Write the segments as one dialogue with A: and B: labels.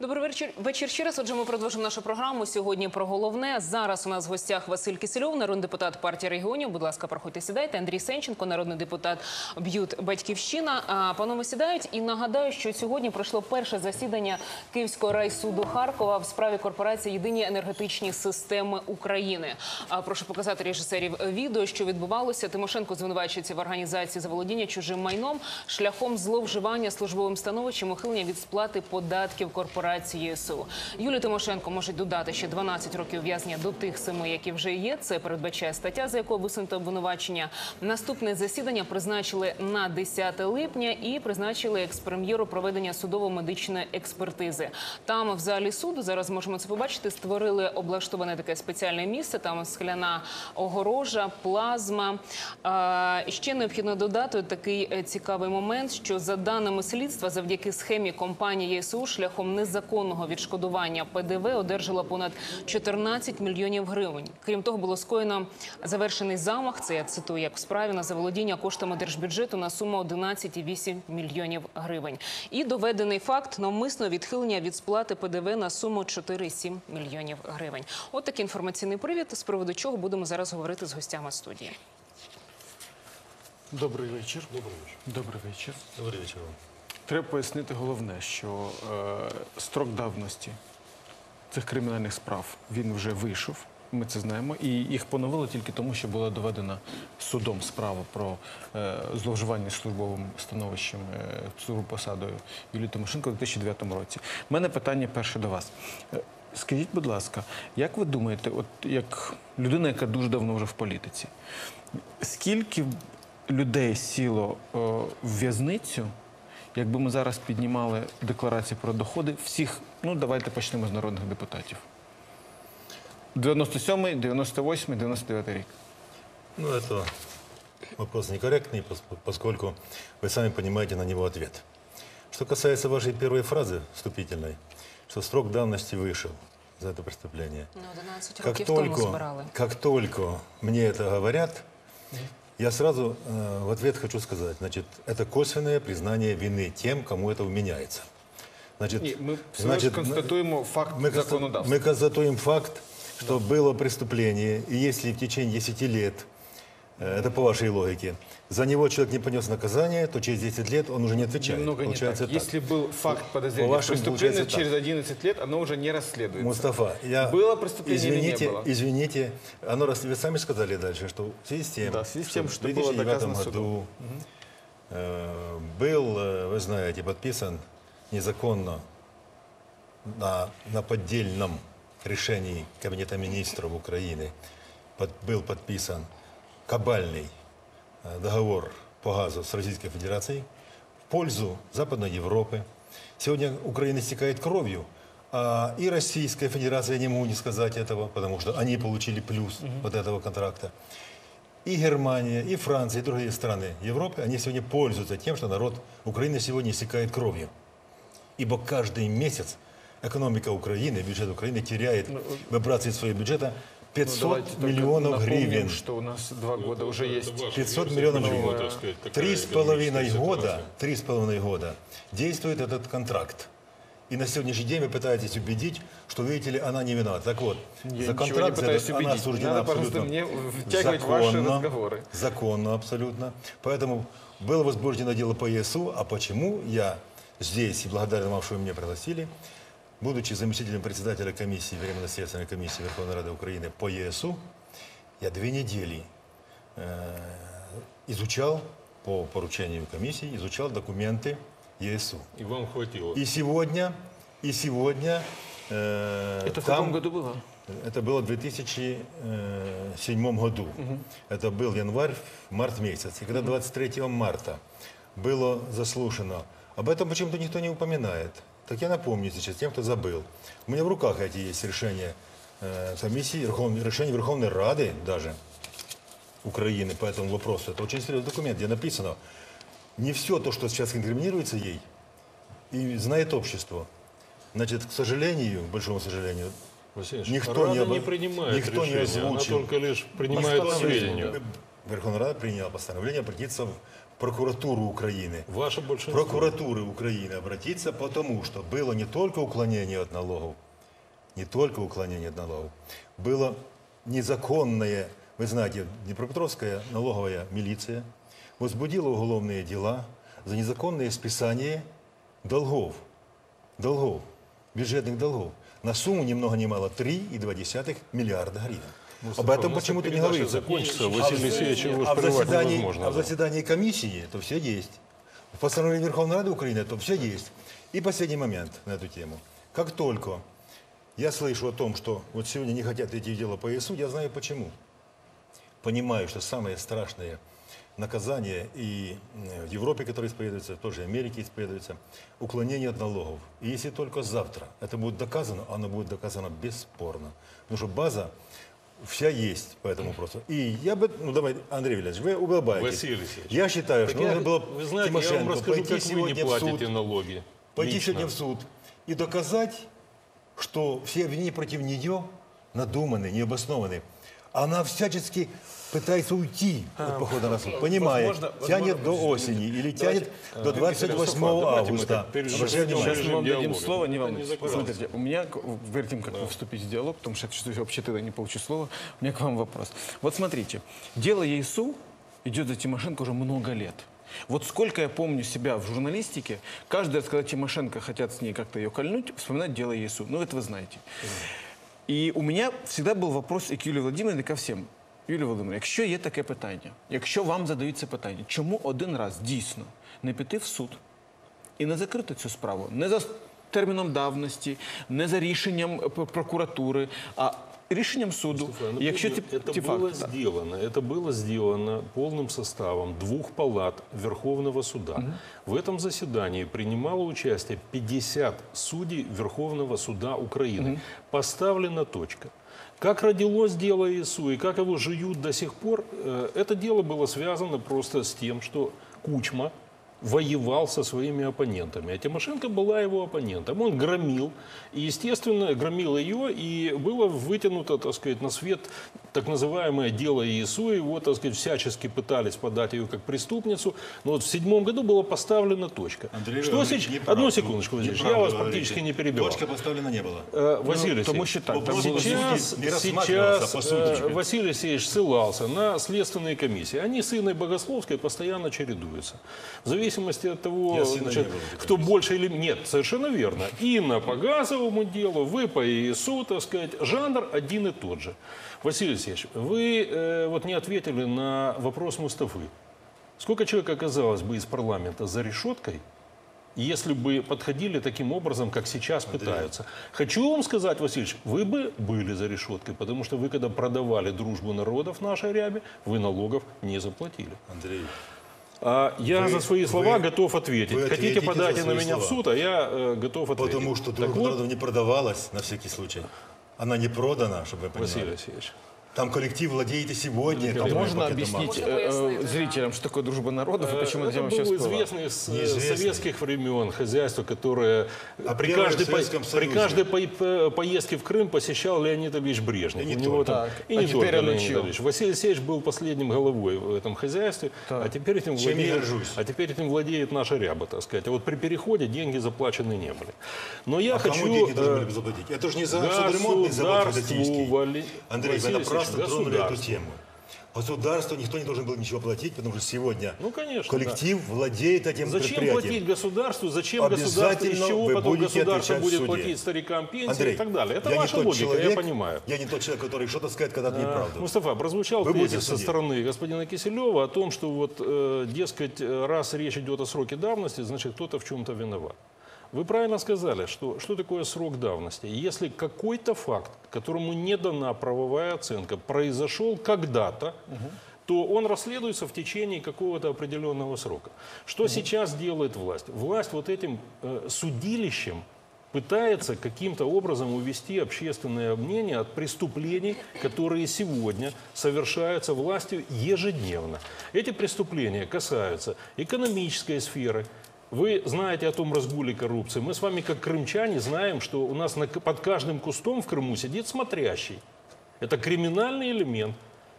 A: Добрий вечір. Вечір ще раз. Отже, ми продовжимо нашу програму. Сьогодні про головне. Зараз у нас в гостях Василь Кисельов, народний депутат партії регіонів. Будь ласка, проходьте, сідайте. Андрій Сенченко, народний депутат Б'ют Батьківщина. А, Панове сідають. І нагадаю, що сьогодні пройшло перше засідання Київського райсуду Харкова в справі корпорації Єдині енергетичні системи України. А, Прошу показати режисерів відео, що відбувалося. Тимошенко звинувачується в організації заволодіння чужим майном шляхом зловживання службовим становищем, ухилення від сплати податків корпорації ЄСУ. Юлію Тимошенко можуть додати ще 12 років ув'язнення до тих семи, які вже є. Це передбачає стаття, за якою висунуто обвинувачення. Наступне засідання призначили на 10 липня і призначили екс-прем'єру проведення судово-медичної експертизи. Там в залі суду зараз можемо це побачити. Створили облаштоване таке спеціальне місце. Там скляна огорожа, плазма. Ще необхідно додати такий е, цікавий момент, що за даними слідства, завдяки схемі компанії ЄСУ шляхом незаконного відшкодування ПДВ одержала понад 14 мільйонів гривень. Крім того, було скоєно завершений замах. Це я цитую як в справі на заволодіння коштами держбюджету на суму 11,8 мільйонів гривень. І доведений факт навмисного відхилення від сплати ПДВ на суму 4,7 мільйонів гривень. От такий інформаційний привід, з приводу чого будемо зараз говорити з гостями студії.
B: Добрий вечір. Добрий вечір. Добрий вечір.
C: Добрый вечер вам.
B: Треба пояснити головне, що е, строк давності цих кримінальних справ він вже вийшов. Ми це знаємо, і їх поновили тільки тому, що була доведена судом справа про е, зловживання службовим становищем е, службовою посадою Юлії Тимошенко у 2009 році. У мене питання перше до вас. Е, Скажіть, будь ласка, як ви думаєте, от як людина, яка дуже давно вже в політиці, скільки людей сіло е, в в'язницю, якби ми зараз піднімали декларації про доходи всіх, ну давайте почнемо з народних депутатів. 97-й, 98-й, 99-й рік.
C: Ну, это вопрос некорректный, пос- поскольку вы сами понимаете на него ответ. Что касается вашей первой фразы вступительной, что срок давности вышел за это преступление.
A: На 11
C: Как
A: років тому
C: только,
A: збирали.
C: как только мне это говорят, я сразу э, в ответ хочу сказать, значит, это косвенное признание вины тем, кому это вменяется. Значит,
B: Ні, ми лиш констатуємо факт
C: Мы,
B: законодавства.
C: мы констатуем факт, что было преступление, и если в течение 10 лет, это по вашей логике, за него человек не понес наказание, то через 10 лет он уже не отвечает.
B: Немного не
C: Получается
B: так. Если был факт подозрения в
C: вашему
B: преступлении,
C: получается так.
B: через 11 лет оно уже не расследуется.
C: Мустафа, я...
B: Было преступление или не
C: извините,
B: было?
C: Извините, оно, раз вы сами сказали дальше, что в связи с тем,
B: Да, в связи с тем, что
C: в
B: было
C: 2009
B: доказано
C: году
B: судом.
C: э, был, э, вы знаете, подписан незаконно на, на поддельном решении Кабинета министров Украины под- был подписан кабальный договор по газу с Российской Федерацией в пользу Западной Европы. Сегодня Украина истекает кровью, а и Российская Федерация, я не могу не сказать этого, потому что они получили плюс вот этого контракта. И Германия, и Франция, и другие страны Европы, они сегодня пользуются тем, что народ Украины сегодня истекает кровью. Ибо каждый месяц экономика Украины, бюджет Украины теряет, выбрасывает из своего бюджета 500
B: Ну,
C: миллионов
B: напомним,
C: гривен.
B: что у нас два года уже есть.
C: 500 миллионов гривен. Три с половиной года, три с половиной года действует этот контракт. И на сегодняшний день вы пытаетесь убедить, что, видите ли, она не виновата. Так вот,
B: Я
C: за
B: ничего не
C: контракт за
B: пытаюсь
C: этот она
B: убедить.
C: осуждена
B: Надо
C: абсолютно
B: мне втягивать ваши разговоры.
C: Законно абсолютно. Поэтому было возбуждено дело по ЕСУ. А почему я здесь, и благодарен вам, что вы меня пригласили, будучи заместителем председателя комиссии, Временной следственной комиссии Верховной Рады Украины по ЕСУ, я две недели э, изучал по поручению комиссии, изучал документы ЕСУ.
D: И вам хватило.
C: И сегодня, и сегодня э,
B: Это в
C: там-
B: каком году было?
C: это было в 2007 году. Это был январь, март месяц. И когда 23 марта было заслушано, об этом почему-то никто не упоминает. Так я напомню сейчас тем, кто забыл. У меня в руках эти есть решения э, комиссии, Верховной- решения Верховной Рады даже Украины по этому вопросу. Это очень серьезный документ, где написано, не все то, что сейчас инкриминируется ей, и знает общество. Значит, к сожалению, к большому сожалению,
D: Василий Ильич,
C: Никто
D: Рада
C: не обо-
D: не принимает
C: никто не
D: решения, она
C: озвучил.
D: только лишь принимает сведению.
C: Верховная Рада приняла постановление обратиться в прокуратуру Украины,
D: Ваше большинство.
C: прокуратуры Украины обратиться, потому что было не только уклонение от налогов, не только уклонение от налогов, было незаконное, вы знаете, Днепропетровская налоговая милиция возбудила уголовные дела за незаконное списание долгов, долгов, бюджетных долгов на сумму ни много ни мало 3,2 миллиарда гривен. Об этом
D: у нас
C: почему-то не говорится.
D: закончится,
C: А
D: Василий
C: в-
D: Алексеевич его
C: а в заседании,
D: невозможно,
C: а в
D: да.
C: заседании комиссии то все есть. В постановлении Верховной Рады Украины то все есть. И последний момент на эту тему. Как только я слышу о том, что вот сегодня не хотят идти в дело по ИСУ, я знаю почему. Понимаю, что самое страшное наказание и в Европе, которое исповедуется, в той же Америке исповедуется, уклонение от налогов. И если только завтра это будет доказано, оно будет доказано бесспорно. Потому что база вся есть по этому вопросу. И я бы, ну давай, Андрей Вильевич, вы улыбаетесь.
D: Василий Алексеевич,
C: Я считаю,
D: Так
C: что
D: я-
C: нужно было
D: вы знаете, я вам
C: Тимошенко
D: расскажу,
C: пойти
D: как вы не
C: сегодня в суд,
D: платите налоги.
C: пойти
D: Лично.
C: сегодня в суд и доказать, что все обвинения против нее надуманы, необоснованы. Она всячески пытается уйти от похода на суд, понимая,
D: возможно-
C: тянет
D: возможно,
C: до осени или тянет до 28
D: давайте мы
C: августа.
D: так перейдем.
C: Обращаю
D: Сейчас
C: внимание.
E: Сейчас мы вам
D: диалога.
E: дадим слово, не
D: Это
E: волнуйтесь.
D: не закрывается.
E: Смотрите, у меня, к- перед тем, как вступить в диалог, потому что я чувствую, вообще тогда не получу слова, у меня к вам вопрос. Вот смотрите, дело ЕСУ идет за Тимошенко уже много лет. Вот сколько я помню себя в журналистике, каждый раз, когда Тимошенко хотят с ней как-то ее кольнуть, вспоминать дело ЕСУ. Ну, это вы знаете. І у мене завжди був вопрос і к Юлії Володимирівні, і ко всім. Юлія Володимирівна, якщо є таке питання, якщо вам задають це питання, чому один раз дійсно не піти в суд і не закрити цю справу не за терміном давності, не за рішенням е, п- прокуратури, а рішенням суду.
D: Слушай,
E: І якщо
D: напомню,
E: ті,
D: это
E: ті
D: было
E: факти.
D: сделано. Это было сделано полным составом двух палат Верховного суда. В этом заседании принимало участие 50 судей Верховного суда Украины. Поставлена точка. Как родилось дело ИСУ и как его жуют до сих пор, э, это дело было связано просто с тем, что Кучма воевал со своими оппонентами. А Тимошенко была его оппонентом. Он громил, и, естественно, громил ее, и было вытянуто, так сказать, на свет так называемое дело ИСУ. Его, так сказать, всячески пытались подать ее как преступницу. Но вот в седьмом году была поставлена точка.
C: Андрей
D: Что сейчас? Одну секундочку, Василий, я вас
C: говорите.
D: практически не перебивал.
C: Точка поставлена не было.
D: Э, Василий
E: тому що так, там
C: вопрос
E: було
D: Сейчас, сейчас
C: по сути,
D: э. Василий Алексеевич ссылался на следственные комиссии. Они с Инной Богословской постоянно чередуются. В зависимости от того, значит, кто больше или... Нет, совершенно верно. Инна по газовому делу, вы по ИСУ, так сказать. Жанр один и тот же. Василий Алексеевич, вы э, вот не ответили на вопрос Мустафы. Сколько человек оказалось бы из парламента за решеткой, если бы подходили таким образом, как сейчас пытаются. Хочу вам сказать, Васильевич, вы бы были за решеткой, потому что вы, когда продавали дружбу народов нашей рябе, вы налогов не заплатили.
C: Андрей,
D: А я
C: Вы-
D: за свои слова
C: вы-
D: готов ответить.
C: вы
D: Хотите, подайте
C: за
D: на меня в
C: слова.
D: суд, а я э, готов ответить.
C: потому что дружба
D: вот,
C: народов не продавалась, на всякий случай. Она не продана, чтобы вы
D: Василий
C: понимали. Там коллектив владеете сегодня.
E: А
C: там
E: можно объяснить э, зрителям, что такое дружба народов и
D: Э,
E: почему
D: это
E: тема вообще
D: было
E: всплыла?
D: известно с э,
C: Неизвестный.
D: советских времен хозяйство, которое
C: А
D: при, каждой, по- при каждой по- по- поездке в Крым посещал Леонид Ильич Брежнев.
C: И не
D: У него там-
E: Так.
D: и
E: А
D: не
E: теперь
D: только
E: он
D: Леонид? Ильич. Василий Алексеевич был последним головой в этом хозяйстве, а теперь этим
C: Чем я
D: владеет, а теперь этим владеет наша ряба, так сказать. А вот при переходе деньги заплачены не были. Но я
C: А
D: хочу...
C: кому деньги должны
D: э,
C: были бы заплатить? Это же не за судоремонтный завод Андрей, вы
D: Алексеевич,
C: тронули эту тему. Государству никто не должен был ничего платить, потому что сегодня
D: Ну, конечно,
C: коллектив владеет этим
D: Зачем
C: предприятием.
D: платить государству? Зачем государству? Из чего
C: вы
D: потом государство будет платить старикам пенсии
C: Андрей,
D: и так далее? Это ваша логика,
C: человек,
D: я понимаю.
C: Я не тот человек, который что-то скажет, когда это неправда.
D: Мустафа, прозвучал
C: Вы
D: тезис со стороны господина Киселева о том, что вот, э, дескать, э, раз речь идет о сроке давности, значит, кто-то в чем-то виноват. Вы правильно сказали, что, что такое срок давности. Если какой-то факт, которому не дана правовая оценка, произошел когда-то, то он расследуется в течение какого-то определенного срока. Что сейчас делает власть? Власть вот этим э, судилищем пытается каким-то образом увести общественное мнение от преступлений, которые сегодня совершаются властью ежедневно. Эти преступления касаются экономической сферы. Вы знаете о том разгуле коррупции. Мы с вами, как крымчане, знаем, что у нас на- под каждым кустом в Крыму сидит смотрящий. Это криминальный элемент.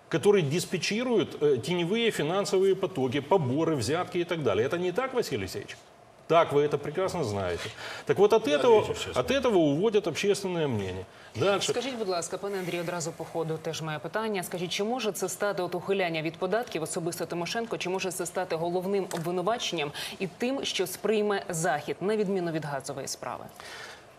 D: который диспетчирует э, теневые финансовые потоки, поборы, взятки и так далее. Это не так, Василий Алексеевич? Так, вы это прекрасно знаете. Так вот от этого,
C: отвечу сейчас.
D: от этого уводят общественное мнение. Дальше.
A: Скажіть, будь ласка, пане Андрій, одразу по ходу теж має питання. Скажіть, чи може це стати от ухиляння від податків особисто Тимошенко? Чи може це стати головним обвинуваченням і тим, що сприйме захід, на відміну від газової справи?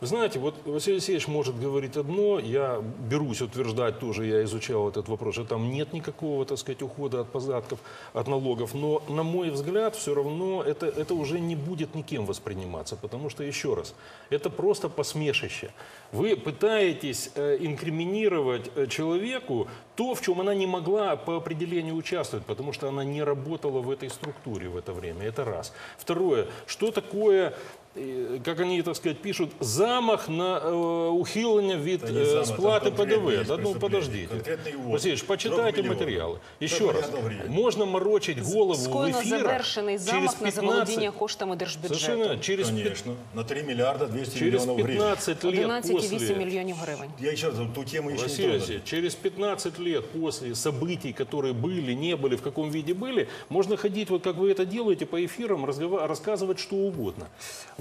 D: Вы знаете, вот Василий Алексеевич может говорить одно, я берусь утверждать тоже, я изучал этот вопрос, что там нет никакого, так сказать, ухода от податков, от налогов, но, на мой взгляд, все равно это, это уже не будет никем восприниматься, потому что, еще раз, это просто посмешище. Вы пытаетесь э, инкриминировать э, человеку то, в чем она не могла по определению участвовать, потому что она не работала в этой структуре в это время. Это раз. Второе, что такое э, как они, так сказать, пишут, замах на э, ухилення від
C: Та не
D: э,
C: замах,
D: сплаты
C: там конкретные
D: ПДВ.
C: есть
D: Да, ну,
C: преступления,
D: подождите.
C: конкретный увод.
D: Васильевич, почитайте
C: Трех миллионов.
D: материалы. Еще
C: Трех
D: раз,
C: миллиардов гривен.
D: можно морочить голову в
A: Скоєно
D: эфирах
A: завершений
D: через
A: замах на
D: 15
A: заволодіння коштами держбюджету.
D: Совершенно через, пи-
C: Конечно. На 3 миллиарда 200
D: через
C: миллионов гривен.
D: 15 лет
A: 11,8
D: после...
A: мільйонів гривень.
C: Я еще раз говорю, ту тему еще не
D: Василий
C: тронули.
D: Алексеевич, через 15 лет после событий, которые были, не были, в каком виде были, можно ходить, вот как вы это делаете, по эфирам, разгова- рассказывать что угодно.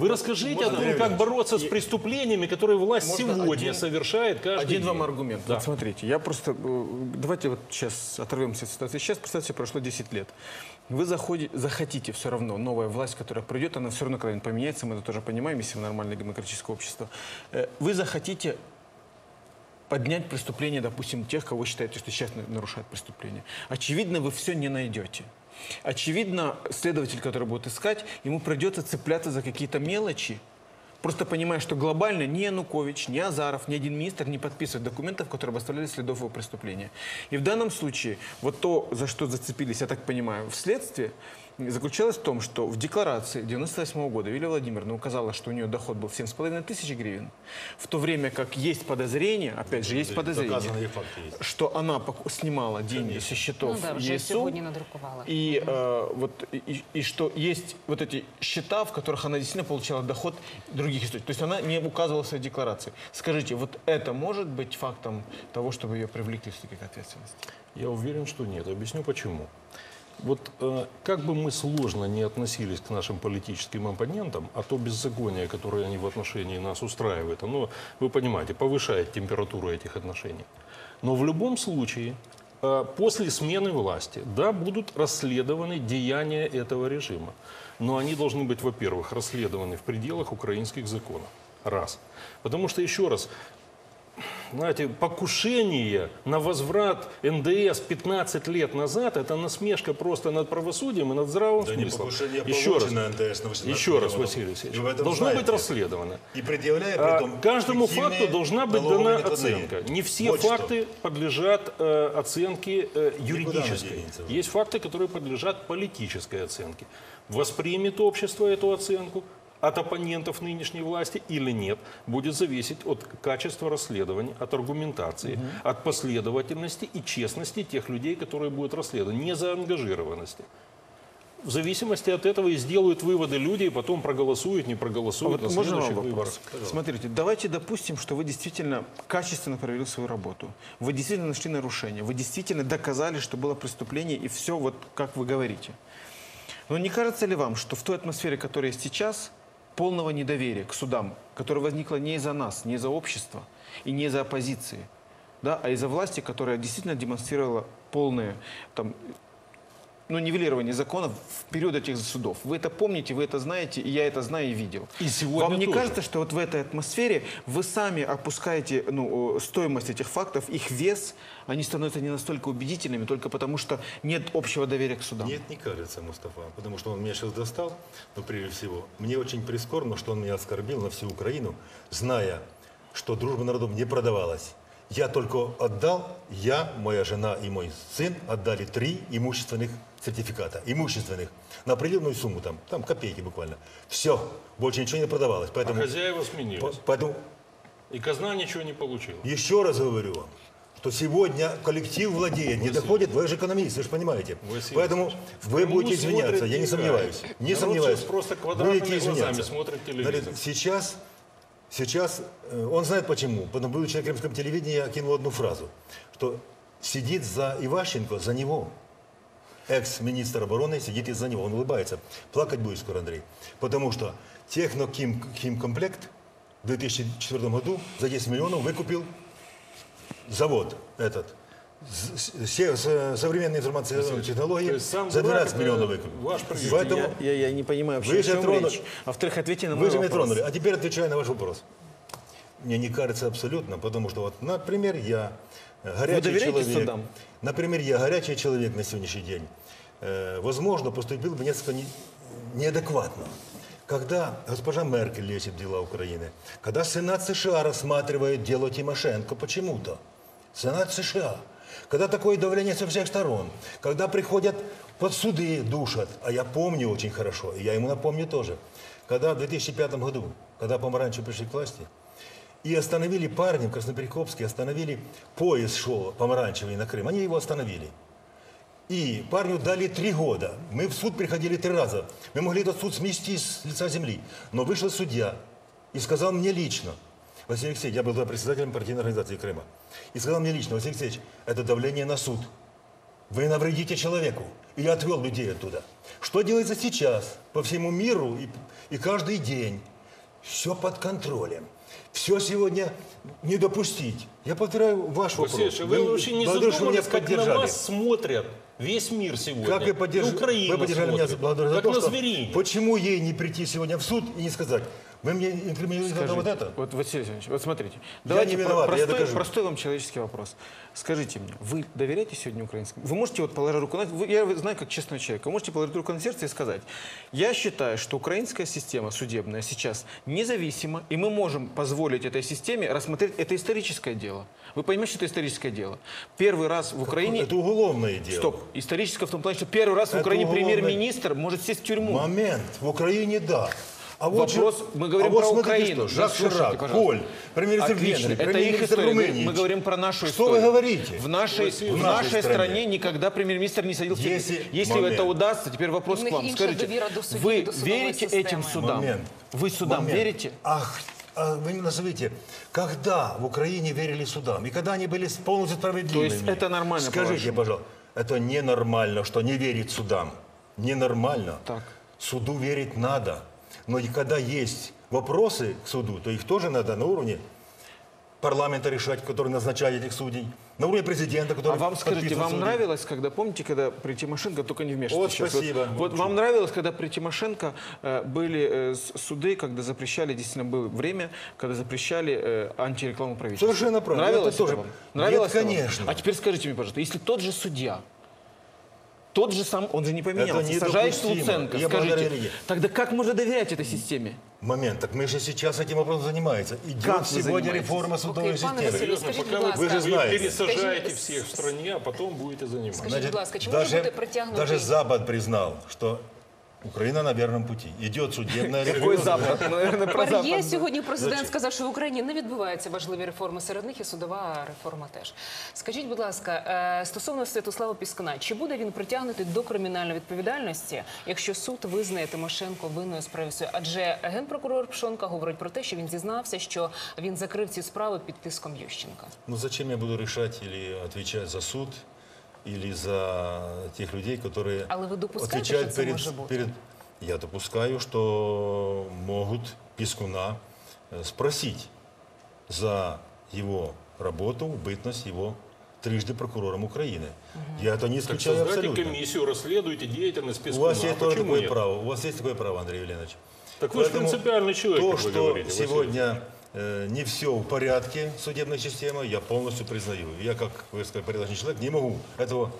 D: Вы расскажите о том, как бороться с преступлениями, которые власть
B: Можно
D: сегодня
B: один-
D: совершает каждый
B: Один
D: день.
B: вам аргумент.
D: Да.
B: Вот смотрите, я просто... э, Давайте вот сейчас оторвемся от ситуации. Сейчас, представьте, прошло 10 лет. Вы заходите, захотите все равно, новая власть, которая придет, она все равно когда-нибудь поменяется, мы это тоже понимаем, если мы нормальное демократическое общество. Э, Вы захотите поднять преступление, допустим, тех, кого считаете, что сейчас на- нарушают преступление. Очевидно, вы все не найдете. Очевидно, следователь, который будет искать, ему придется цепляться за какие-то мелочи, просто понимая, что глобально ни Янукович, ни Азаров, ни один министр не подписывает документов, которые бы оставляли следов его преступления. И в данном случае вот то, за что зацепились, я так понимаю, в следствии, заключалось в том, что в декларации 98 года Юлия Владимировна указала, что у нее доход был 7,5 тысяч гривен, в то время как есть подозрение, опять же, есть подозрение, что она снимала деньги со
A: Ну
B: счетов
A: да, вже
B: ЕСУ, и, э, вот, и, и что есть вот эти счета, в которых она действительно получала доход других источников. То есть она не указывала в своей декларации. Скажите, вот это может быть фактом того, чтобы ее привлекли все-таки к ответственности?
D: Я уверен, что нет. Объясню почему. Вот э, как бы мы сложно не относились к нашим политическим оппонентам, а то беззаконие, которое они в отношении нас устраивают, оно, вы понимаете, повышает температуру этих отношений. Но в любом случае, э, после смены власти, да, будут расследованы деяния этого режима. Но они должны быть, во-первых, расследованы в пределах украинских законов. Раз. Потому что, еще раз, знаете, покушение на возврат НДС 15 лет назад, это насмешка просто над правосудием и над здравым
C: Да не
D: смыслом.
C: покушение, а
D: Еще раз,
C: получено НДС на 18
D: еще раз. Василий Алексеевич, должно быть
C: знаете.
D: расследовано.
C: И предъявляя
D: А,
C: при этом
D: Каждому
C: фиктивные
D: факту должна быть дана оценка. Не все
C: Вот что.
D: факты подлежат э, оценке э, юридической.
C: денется?
D: Есть факты, которые подлежат политической оценке. Воспримет общество эту оценку от оппонентов нынешней власти или нет, будет зависеть от качества расследования, от аргументации, от последовательности и честности тех людей, которые будут расследовать, не заангажированности. В зависимости от этого и сделают выводы люди, и потом проголосуют, не
B: А
D: проголосуют
B: вот
D: на
B: можно
D: следующих
B: вопрос?
D: выборах.
B: Смотрите, давайте допустим, что вы действительно качественно провели свою работу. Вы действительно нашли нарушение. Вы действительно доказали, что было преступление, и все вот как вы говорите. Но не кажется ли вам, что в той атмосфере, которая есть сейчас, полного недоверия к судам, которое возникло не из-за нас, не из-за общества и не из-за оппозиции, да, а из-за власти, которая действительно демонстрировала полное там, ну, нивелирование законов в период этих судов. Вы это помните, вы это знаете, и я это знаю и видел.
D: И сегодня
B: Вам не
D: тоже.
B: кажется, что вот в этой атмосфере вы сами опускаете ну, стоимость этих фактов, их вес, они становятся не настолько убедительными, только потому что нет общего доверия к судам?
C: Нет, не кажется, Мустафа, потому что он меня сейчас достал, но прежде всего, мне очень прискорбно, что он меня оскорбил на всю Украину, зная, что дружба народов не продавалась. Я только отдал, я, моя жена и мой сын отдали три имущественных сертификата, имущественных, на определенную сумму, там, там копейки буквально. Все, больше ничего не продавалось.
D: А
C: Поэтому,
D: хозяева сменились.
C: по- поэтому
D: И казна ничего не получила.
C: еще раз говорю вам, что сегодня коллектив владеет, не доходит, вы же экономист, вы же понимаете.
D: Василий
C: Поэтому вы будете извиняться, я не сомневаюсь. Не
D: Народ
C: сомневаюсь.
D: просто квадратными глазами смотрит телевизор.
C: Сейчас, сейчас, э, он знает почему. Потому что, будучи на крымском телевидении, я кинул одну фразу, что сидит за Иващенко, за него. Экс-министр обороны сидит из-за него. Он улыбается. Плакать будет скоро, Андрей. Потому что технохимкомплект в 2004 году за 10 миллионов выкупил завод этот. С- се- с- Современные информационные технологии за
D: дурак
C: 12
D: это
C: миллионов выкупил.
D: ваш.
C: Поэтому
B: Я, я не понимаю вообще,
C: Вы же тронули-
B: речь. А во-вторых, ответьте на
C: Вы
B: мой
C: же меня
B: вопрос.
C: тронули. А теперь отвечаю на ваш вопрос. Мне не кажется абсолютно, потому что вот, например, я горячий
B: доверяете
C: человек.
B: судам?
C: Например, я горячий человек на сегодняшний день. Э, возможно, поступил бы несколько не- неадекватно. Когда госпожа Меркель лечит дела Украины, когда Сенат США рассматривает дело Тимошенко почему-то, Сенат США, когда такое давление со всех сторон, когда приходят под суды, душат, а я помню очень хорошо, и я ему напомню тоже, когда в 2005 году, когда помаранчевые пришли к власти, и остановили парня в Красноперекопске, остановили поезд шел помаранчевый на Крым, они его остановили. И парню дали три года. Мы в суд приходили три раза. Мы могли этот суд смести с лица земли. Но вышел судья и сказал мне лично, Василий Алексеевич, я был тогда председателем партийной организации Крыма, и сказал мне лично, Василий Алексеевич, это давление на суд. Вы навредите человеку. И я отвел людей оттуда. Что делается сейчас по всему миру и, и каждый день? Все под контролем. Все сегодня не допустить. Я повторяю ваш вопрос.
D: Василий Ильич, вы вообще не
C: благодарю, меня
D: как на вас смотрят весь мир сегодня.
C: Как вы, поддерж...
D: И Украина
C: вы поддержали меня
D: смотрит,
C: благодаря за
D: как
C: то,
D: на
C: что почему ей не прийти сегодня в суд и не сказать, вы мне инкриминируете за вот это?
B: Вот, Василий Алексеевич, вот смотрите. Давайте
C: не
B: про-
C: виноват, я
B: простой,
C: докажу.
B: простой вам человеческий вопрос. Скажите мне, вы доверяете сегодня украинским? Вы можете вот положить руку на... вы- я знаю, как честной человек, вы можете положить руку на сердце и сказать, я считаю, что украинская система судебная сейчас независима, и мы можем позволить этой системе рассмотреть это историческое дело. Вы понимаете, что это историческое дело? Первый раз в Украине...
C: Это уголовное дело.
B: Стоп. Историческое в том плане, что первый раз в
C: Это
B: Украине
C: уголовное-
B: премьер-министр может сесть в тюрьму.
C: Момент. В Украине да. А вот
B: Вопрос,
C: же-
B: мы говорим
C: а вот
B: про
C: смотрите,
B: Украину.
C: Что, Жак
B: Да, слушайте,
C: Ширак,
B: пожалуйста.
C: Коль, премьер-министр
B: От Венгрии.
C: Вишни,
B: Это их
C: премьер-министр
B: история. Мы,
C: Румынии.
B: мы говорим про нашу
C: Что
B: историю.
C: вы говорите?
B: В нашей,
D: Василий,
B: в
C: в
B: нашей
C: нашей
B: стране.
C: стране
B: никогда премьер-министр не садился.
C: Если-
B: Если
C: Момент.
B: это удастся, теперь вопрос
A: У
B: к
A: них
B: вам.
A: інша
B: Скажите,
A: довіра до судів,
B: вы
A: до судової
B: верите
A: системи.
B: этим судам?
C: Момент.
B: Вы судам
C: Момент.
B: верите?
C: Ах, а вы мне назовите, когда в Украине верили судам? И когда они были полностью справедливыми?
B: То есть это нормально,
C: Скажите,
B: по-вашему?
C: пожалуйста, это ненормально, что не верить судам. Ненормально.
B: Так.
C: Суду верить надо. Но и когда есть вопросы к суду, то их тоже надо на уровне парламента решать, который назначает этих судей, на уровне президента, который
B: А вам скажите, вам
C: судей.
B: нравилось, когда, помните, когда при Тимошенко, только не вмешивайтесь
C: Вот,
B: сейчас,
C: спасибо.
B: Вот, вам нравилось, когда при Тимошенко э, были э, суды, когда запрещали, действительно было время, когда запрещали э, антирекламу правительства?
C: Совершенно правильно.
B: Нравилось
C: Это тоже-
B: вам?
C: Нет,
B: Нравилось это вам?
C: конечно.
B: А теперь скажите мне, пожалуйста, если тот же судья, тот же сам, он же не поменялся, сажает
C: недопустимо.
B: Луценко,
C: Я благодаря
B: скажите,
C: религии.
B: тогда как можно доверять этой системе?
C: Момент, так мы же сейчас этим вопросом занимаемся. Идет
B: Как вы
C: сегодня
B: занимаетесь?
C: реформа судовой
A: Окей, пане
C: системы.
A: Василю,
D: Серьезно,
A: скажіть,
D: пока
A: будь
D: вы,
C: Вы
A: ласка,
C: же знаете.
D: пересажаете
A: Скажіть,
D: всех в стране, а потом будете заниматься.
A: Скажіть,
C: Значит,
A: будь ласка, чи може
C: даже,
A: бути притягнутий?
C: даже Запад признал, что Украина на верном пути. Идет судебная
B: Какой
C: реформа.
B: Запад? Ну, Наверное, про Запад.
A: сьогодні президент сказав, що в Україні не відбуваються важливі реформи серед них, і судова реформа теж. Скажіть, будь ласка, е, стосовно Святослава Піскуна, чи буде він притягнутий до кримінальної відповідальності, якщо суд визнає Тимошенко винною справою? Адже генпрокурор Пшонка говорить про те, що він зізнався, що він закрив ці справи під тиском Ющенка.
C: Ну зачем я буду решать или отвечать за суд, или за тех людей, которые
A: Але ви допускаєте,
C: отвечают
A: це
C: перед,
A: може бути?
C: перед... Я допускаю, что могут Пискуна э, спросить за его работу, бытность его трижды прокурором Украины. Я это не
D: Так
C: исключаю
D: создайте
C: абсолютно.
D: комиссию, расследуйте деятельность
C: У
D: Пескуна.
C: вас есть
D: а
C: тоже
D: почему
C: такое
D: нет?
C: право. У вас есть такое право, Андрей Еленович.
D: Так вы же
C: Поэтому
D: принципиальный человек,
C: То,
D: как вы
C: что
D: говорите, Василий.
C: сегодня не все в порядке судебной системы, я полностью признаю. Я, как вы сказали, порядочный человек, не могу этого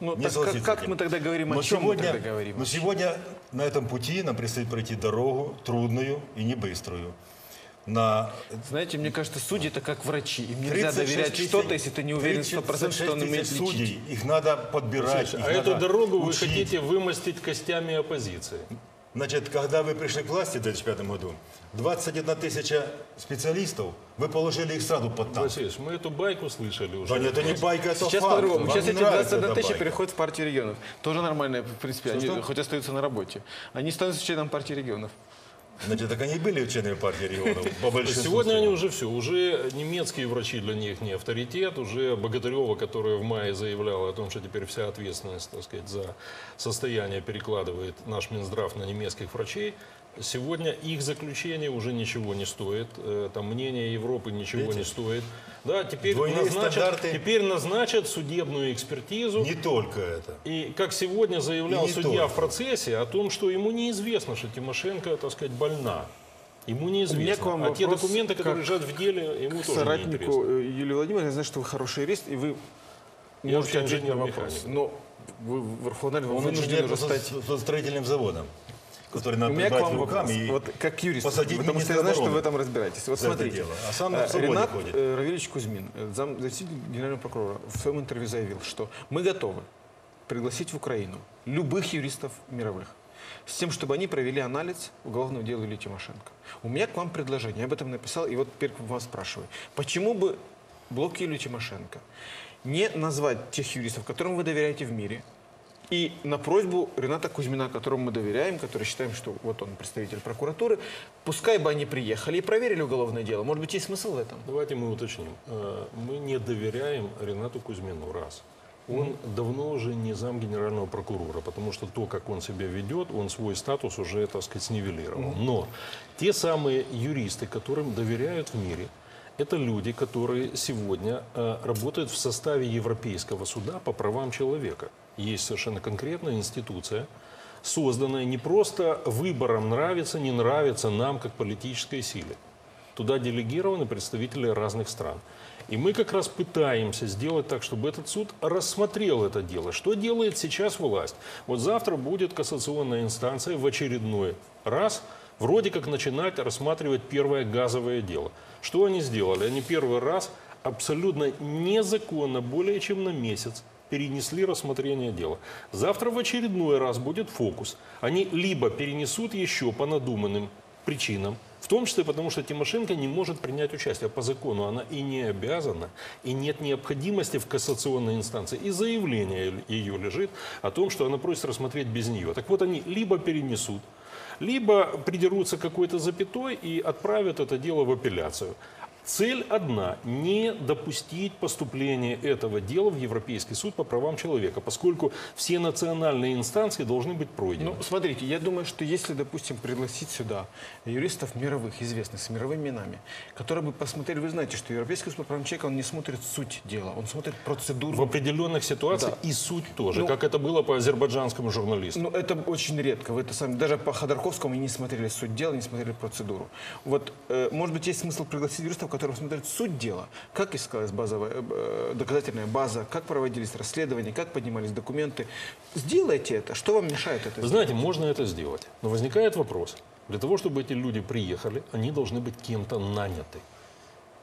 B: Ну,
C: не
B: так как, как мы тогда говорим, о
C: Но
B: чем
C: сегодня,
B: мы тогда говорим?
C: но сегодня на этом пути нам предстоит пройти дорогу трудную и не быструю. На
B: Знаете, мне кажется, судьи это как врачи. Им нельзя
C: 36
B: доверять что-то, если ты не уверен 100%,
C: 36
B: что он умеет лечить.
C: судей. Их надо подбирать.
D: Слушай,
C: их
D: а
C: надо
D: эту дорогу вы
C: учить.
D: хотите вымостить костями оппозиции.
C: Значит, когда вы пришли к власти в 2005 году, 21 тысяча специалистов, вы положили их сразу под танк.
D: Василий, мы эту байку слышали уже.
C: Да нет, это не байка, это
B: Сейчас
C: факт.
B: по-другому. Сейчас эти
C: нравится
B: 21
C: эта
B: тысячи
C: байка.
B: переходят в партию регионов. Тоже нормально, в принципе. Они
C: Что-что?
B: хоть остаются на работе. Они становятся членом партии регионов.
C: Значит, так они были членами партии регионов по большинству.
D: Сегодня они уже все. Уже немецкие врачи для них не авторитет. Уже Богатырева, которая в мае заявляла о том, что теперь вся ответственность так сказать, за состояние перекладывает наш Минздрав на немецких врачей. Сегодня их заключение уже ничего не стоит. Э, Там мнение Европы ничего
C: Видите?
D: не стоит. Да, теперь
C: Двойные
D: назначат,
C: стандарты.
D: теперь назначат судебную экспертизу.
C: Не только это.
D: И как сегодня заявлял судья
C: только.
D: в процессе о том, что ему неизвестно, что Тимошенко, так сказать, больна. Ему неизвестно.
B: к вам
D: а те документы, которые
B: как
D: лежат в деле, ему
B: К
D: тоже
B: соратнику э, Юлии Владимировны, я знаю, что вы хороший юрист, и вы
D: Я
B: можете
D: вообще
B: ответить на вопрос. Но вы, Верховный Рад,
C: Он
B: вынуждены
C: инженер
B: уже стать...
C: со- со строительным заводом, который
B: У
C: надо
B: меня к вам
C: в
B: вопрос.
C: и
B: Вот как юрист,
C: посадить
B: потому что я знаю, что вы в этом разбираетесь. Вот
C: за
B: смотрите,
C: дело. А сам
B: э, Ренат
C: ходит.
B: э, Равильевич Кузьмин, зам- заместитель генерального прокурора, в своем интервью заявил, что мы готовы пригласить в Украину любых юристов мировых с тем, чтобы они провели анализ уголовного дела Юлии Тимошенко. У меня к вам предложение, я об этом написал, и вот теперь вас спрашиваю. Почему бы блок Юлии Тимошенко не назвать тех юристов, которым вы доверяете в мире, и на просьбу Рената Кузьмина, которому мы доверяем, который считаем, что вот он представитель прокуратуры, пускай бы они приехали и проверили уголовное дело. Может быть, есть смысл в этом?
D: Давайте мы уточним. Э, Мы не доверяем Ренату Кузьмину, раз. Он давно уже не зам генерального прокурора, потому что то, как он себя ведет, он свой статус уже, так сказать, снивелировал. Но те самые юристы, которым доверяют в мире, это люди, которые сегодня э, работают в составе Европейского суда по правам человека. Есть совершенно конкретная институция, созданная не просто выбором нравится, не нравится нам как политической силе. Туда делегированы представители разных стран. И мы как раз пытаемся сделать так, чтобы этот суд рассмотрел это дело. Что делает сейчас власть? Вот завтра будет кассационная инстанция в очередной раз вроде как начинать рассматривать первое газовое дело. Что они сделали? Они первый раз абсолютно незаконно, более чем на месяц, перенесли рассмотрение дела. Завтра в очередной раз будет фокус. Они либо перенесут еще по надуманным причинам, в том числе потому, что Тимошенко не может принять участие по закону. Она и не обязана, и нет необходимости в кассационной инстанции. И заявление ее лежит о том, что она просит рассмотреть без нее. Так вот, они либо перенесут, либо придерутся какой-то запятой и отправят это дело в апелляцию. Цель одна – не допустить поступления этого дела в Европейский суд по правам человека, поскольку все национальные инстанции должны быть пройдены.
B: Ну, смотрите, я думаю, что если, допустим, пригласить сюда юристов мировых, известных, с мировыми именами, которые бы посмотрели, вы знаете, что Европейский суд по правам человека, он не смотрит суть дела, он смотрит процедуру.
D: в определенных ситуациях
B: Да.
D: и суть тоже,
B: Ну,
D: как это было по азербайджанскому журналисту.
B: Ну, это очень редко. Вы это сами, даже по Ходорковскому не смотрели суть дела, не смотрели процедуру. Вот, э, может быть, есть смысл пригласить юристов, которые смотрят суть дела. Как искалась базовая, э, доказательная база, как проводились расследования, как поднимались документы. Сделайте это. Что вам мешает это
D: Вы
B: сделать?
D: знаете, можно это сделать. Но возникает вопрос. Для того, чтобы эти люди приехали, они должны быть кем-то наняты.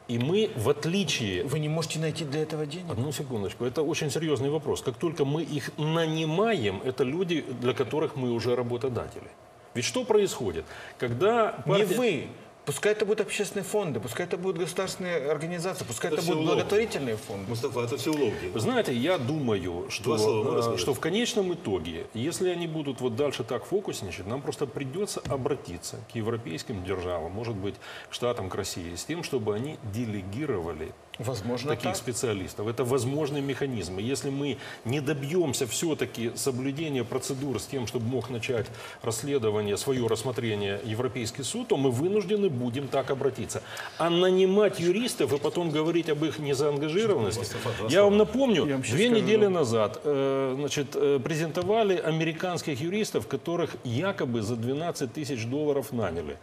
D: И мы, в отличие
B: Вы не можете найти для этого денег?
D: Одну секундочку. Это очень серьезный вопрос. Как только мы их нанимаем, это люди, для которых мы уже работодатели. Ведь что происходит? Когда
B: Не
D: партия-
B: вы. Пускай это будут общественные фонды, пускай это будут государственные организации, пускай это,
C: Это
B: будут
C: уловки.
B: благотворительные фонды.
C: Мустафа, это все уловки.
D: Вы знаете, я думаю, что,
C: слова
D: что в конечном итоге, если они будут вот дальше так фокусничать, нам просто придется обратиться к европейским державам, может быть, к штатам, к России, с тем, чтобы они делегировали
B: Возможно,
D: таких
B: так.
D: специалистов. Это возможный механизм. И если мы не добьемся все-таки соблюдения процедур с тем, чтобы мог начать расследование, свое рассмотрение Европейский суд, то мы вынуждены будем так обратиться. А нанимать юристов и потом говорить об их незаангажированности. Я вам напомню,
B: Я вам
D: две
B: скажу.
D: недели назад э, значит, э, презентовали американских юристов, которых якобы за 12 тысяч долларов наняли.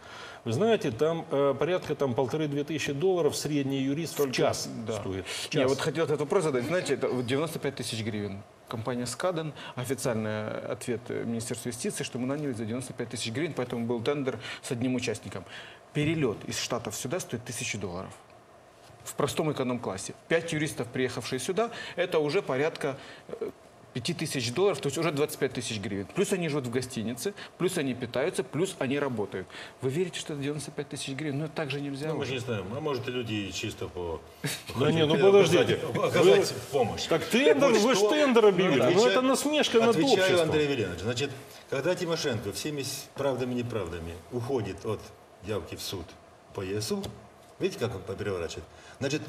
D: Вы знаете, там э, порядка там полторы-две тысячи долларов средний юрист в час
B: Да.
D: стоит. В
B: Я
D: час.
B: вот хотел этот вопрос задать. Знаете, это вот 95 тысяч гривен. Компания «Скаден», официальный ответ э, Министерства юстиции, что мы наняли за 95 тысяч гривен, поэтому был тендер с одним участником. Перелет из Штатов сюда стоит тысячу долларов. В простом эконом-классе. Пять юристов, приехавшие сюда, это уже порядка э, 5 тысяч долларов, то есть уже 25 тысяч гривен. Плюс они живут в гостинице, плюс они питаются, плюс они работают. Вы верите, что это 95 тысяч гривен? Ну, так же нельзя.
C: Ну, мы же не знаем, а может и люди чисто по...
D: Да не, ну подождите.
C: оказать- помощь.
D: Так тендер, вы ж
C: что-
D: тендер объявили. Ну,
C: Отвечаю-
D: это насмешка над
C: Отвечаю,
D: обществом.
C: Андрей Веленович. Значит, когда Тимошенко всеми правдами и неправдами уходит от явки в суд по ЕСУ, видите, как он переворачивает? Значит,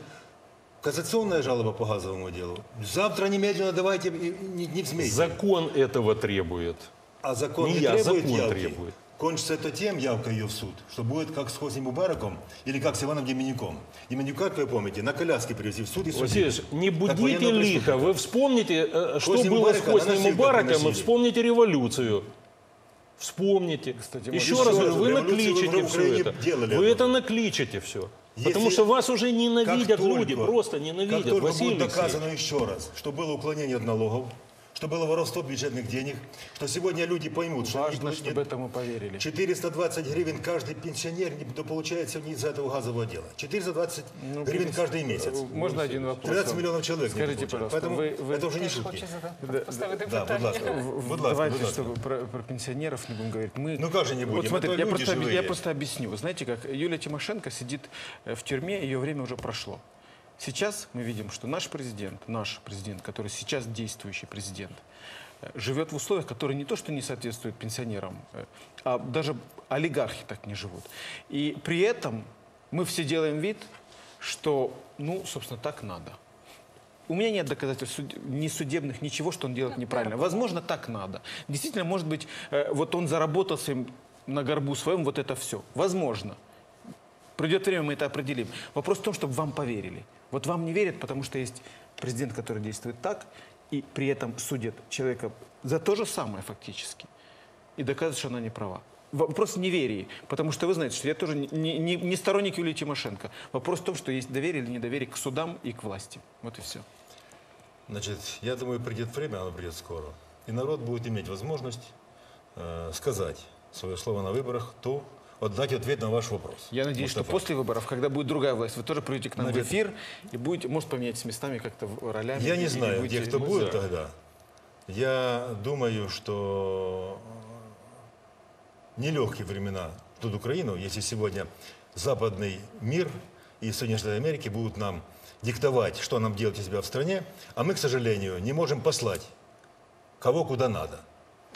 C: кассационная жалоба по газовому делу. Завтра немедленно давайте, не, не взмейте.
D: Закон этого требует.
C: А закон
D: Не
C: не,
D: я,
C: требует
D: закон
C: явки.
D: требует.
C: Кончится это тем, явка ее в суд, что будет как с Хосни Мубараком или как с Иваном Деменюком. Деменюка, как вы помните, на коляске привезли в суд и судили.
D: Не будите лихо. Вы вспомните, э, что
C: Хосни
D: было с
C: Мубарака
D: Хосни
C: на носилках
D: Мубараком, и вспомните революцию. Вспомните.
B: Кстати,
D: Еще раз говорю, вы
C: в
D: все это.
C: делали
D: Вы это
C: одну.
D: накличете все.
C: Если-
D: Потому что вас уже
C: Как
D: ненавидят люди,
C: только-
D: просто
C: Как
D: ненавидят.
C: только
D: Василий
C: будет
D: Алексеевич.
C: доказано еще раз, что было уклонение от налогов, что было воровство бюджетных денег, что сегодня люди поймут, что
B: Важно, чтобы этому поверили.
C: 420 гривен каждый пенсионер не получается не из этого газового дела. 420 гривен каждый месяц.
B: Можно один вопрос?
C: 13
B: вам?
C: миллионов человек.
B: Скажите, пожалуйста,
C: Поэтому
B: вы- вы-
C: это уже не шутки.
A: поставити
C: Да, будь ласка. Будь ласка,
B: Давайте,
C: будь ласка.
B: чтобы про, про пенсионеров не будем говорить. Мы,
C: Ну, как же не будем?
B: Вот смотрите,
C: Это
B: я, просто,
C: живые.
B: я просто объясню. Знаете, как Юлия Тимошенко сидит э, в тюрьме, ее время уже прошло. Сейчас мы видим, что наш президент, наш президент, который сейчас действующий президент, э, живет в условиях, которые не то, что не соответствуют пенсионерам, э, а даже олигархи так не живут. И при этом мы все делаем вид, что, ну, собственно, так надо. У меня нет доказательств суд- ни судебных, ничего, что он делает неправильно. Возможно, так надо. Действительно, может быть, э, вот он заработал своим на горбу своем вот это все. Возможно. Придет время, мы это определим. Вопрос в том, чтобы вам поверили. Вот вам не верят, потому что есть президент, который действует так, и при этом судят человека за то же самое фактически. И доказывают, что она не права. Вопрос неверия. Потому что вы знаете, что я тоже не, не- не сторонник Юлии Тимошенко. Вопрос в том, что есть доверие или недоверие к судам и к власти. Вот и все.
C: Значит, я думаю, придет время, оно придет скоро. И народ будет иметь возможность э, сказать свое слово на выборах, то отдать ответ на ваш вопрос.
B: Я надеюсь, что
C: Мустафа.
B: после выборов, когда будет другая власть, вы тоже придете к нам
C: Значит,
B: в эфир и будете, может, поменять местами как-то в- ролями.
C: Я
B: и-
C: не знаю,
B: будете-
C: где кто будет тогда. Я думаю, что нелегкие времена тут Украину, если сегодня западный мир и Соединенные Штаты Америки будут нам диктовать, что нам делать у себя в стране, а мы, к сожалению, не можем послать кого куда надо.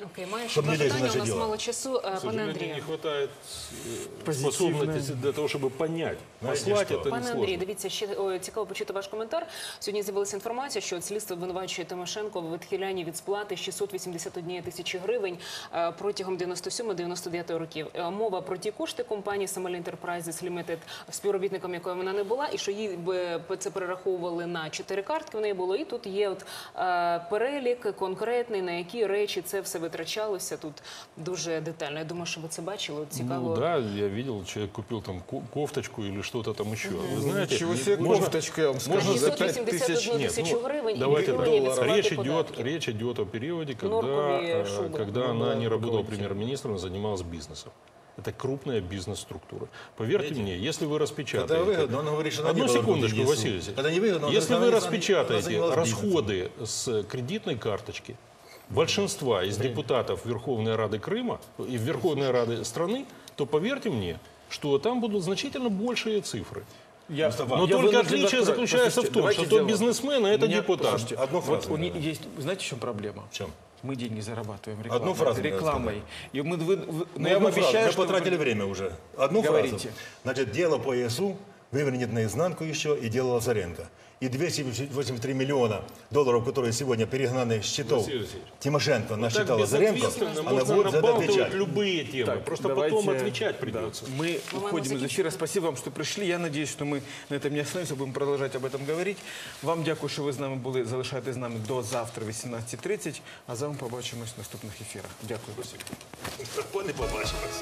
A: Окей, маю ще
C: Щоб
A: два
C: не лізти в
A: питання. У
C: наше
A: нас
C: діло.
A: мало часу. Е,
D: К
A: Пане
D: сожалению,
A: Андрію.
D: не хватает э,
B: Позитивное.
D: способности для того, чтобы понять.
C: Знаете
D: Послать
C: что?
D: это
A: Пане
D: несложно.
A: Андрій, дивіться, ще о, цікаво почути ваш коментар. Сьогодні з'явилася інформація, що от слідство обвинувачує Тимошенко в відхилянні від сплати 681 тисячі гривень е, протягом 97-99 років. Е, Мова про ті кошти компанії Somali Enterprises Limited, співробітником якої вона не була, і що їй би це перераховували на чотири картки. В неї було і тут є от е, перелік конкретний, на які речі це все витрачалося. Тут дуже детально. Я думаю, що ви це бачили. От Цікаво.
D: Ну да, я видел, человек купил там ко- кофточку или что-то там еще. Вы знаете,
B: Ничего себе
D: можно-
B: кофточка, я вам скажу,
D: можно
B: за
D: за
B: 5
A: 681
B: тысяч.
D: Нет,
A: тисячу
D: ну,
A: гривень і
D: давайте
A: відхилення від
D: так.
A: сплати
D: речь идет,
A: податків.
D: речь идет о периоде, когда,
A: Норковые
D: э,
A: шубы.
D: когда
B: Ну,
D: она
B: была
D: не работала
B: руководителем.
D: премьер-министром, а занималась бизнесом. Это крупная бизнес-структура. Поверьте мне, если вы распечатаете...
C: Когда выгодно, он говорит, что она
D: Одну
C: не была
D: секундочку,
C: против ЕСУ.
D: Василий Алексеевич.
C: Когда не выгодно, он
D: Если
C: говорит,
D: вы
C: она- она
D: распечатаете
C: занималась бизнесом.
D: расходы с кредитной карточки большинства из депутатов Верховной Рады Крыма и Верховной Рады страны, то поверьте мне, что там будут значительно большие цифры.
B: Я,
D: Но
B: я
D: только
B: вынужден
D: отличие
B: открыть.
D: заключается в
B: Послушайте,
D: том,
B: давайте
D: что тот бизнесмен, а это
B: Меня-
D: депутат.
B: Послушайте,
C: Одну
B: вот
C: фразу
B: у них
C: надо.
B: есть, знаете, в чем проблема?
C: В чем?
B: Мы деньги зарабатываем
C: Одну
B: рекламой.
C: фразу мне
B: рекламой. И мы, вы- вы- но
C: Ну,
B: я вам
C: одну фразу.
B: обещаю,
C: Мы
B: что...
C: потратили время уже. Одну
B: Говорите.
C: фразу. Значит, дело по ЕСУ вывернет наизнанку еще и дело Лазаренко. И 283 миллиона долларов, которые сегодня перегнаны с счетов
D: Василий Васильевич,
C: Тимошенко на
D: Так
C: счета Лазаренко,
D: безответственно
C: она
D: можно
C: будет за это
D: набалтывать
C: отвечать.
D: любые темы.
B: Так,
D: Просто
B: давайте-
D: потом отвечать
B: да.
D: придется.
B: Мы
A: Мы
B: уходим из
A: маємо
B: эфира. Спасибо вам, что пришли. Я надеюсь, что мы на этом не остановимся, будем продолжать об этом говорить. Вам дякую, що ви з нами були. Залишайтесь з нами до завтра, 18.30. А з вами побачимось в наступних ефірах. Дякую.
C: Не побачимось.